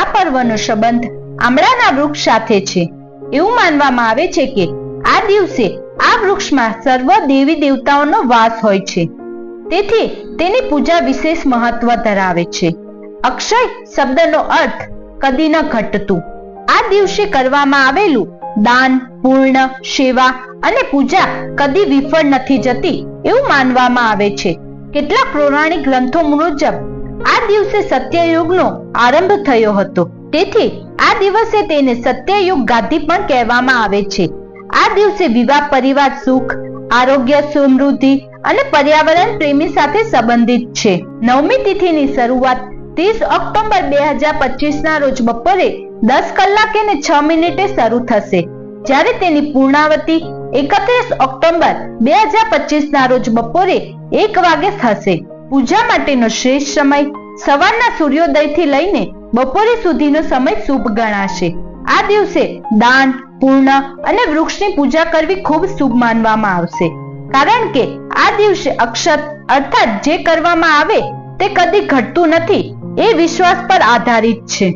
આ પર્વનો સંબંધ આમળાના વૃક્ષ સાથે છે. એવું માનવામાં આવે છે કે આ દિવસે આ વૃક્ષમાં સર્વ દેવી દેવતાઓનો વાસ હોય છે. તેથી તેની પૂજા વિશેષ મહત્વ ધરાવે છે. અક્ષય શબ્દનો અર્થ કદી ન ઘટતું. આ દિવસે કરવામાં આવેલું દાન, પૂર્ણ, સેવા અને પૂજા કદી વિફળ નથી જતી એવું માનવામાં આવે છે. કેટલાક પૌરાણિક ગ્રંથો મુજબ આ દિવસે સત્યયુગનો આરંભ થયો હતો. તેથી આ દિવસે તેને સત્યયુગ ગાદી પણ કહેવામાં આવે છે. આ દિવસે વિવાહ, પરિવાર, સુખ, આરોગ્ય, સમૃદ્ધિ અને પર્યાવરણ પ્રેમી સાથે સંબંધિત છે. નવમી તિથિની શરૂઆત ત્રીસ ઓક્ટોબર બે હજાર પચીસ ના રોજ બપોરે દસ કલાકે ને છ મિનિટે શરૂ થશે. જ્યારે તેની પૂર્ણાવતી એકત્રીસ ઓક્ટોબર બે હજાર પચીસ ના રોજ બપોરે એક વાગે થશે. પૂજા માટેનો શ્રેષ્ઠ સમય સવારના સૂર્યોદયથી લઈને બપોરે સુધીનો સમય શુભ ગણાશે. આ દિવસે દાન, પૂર્ણ અને વૃક્ષની પૂજા કરવી ખૂબ શુભ માનવામાં આવશે. કારણ કે આ દિવસે અક્ષત અર્થાત જે કરવામાં આવે તે કદી ઘટતું નથી એ વિશ્વાસ પર આધારિત છે.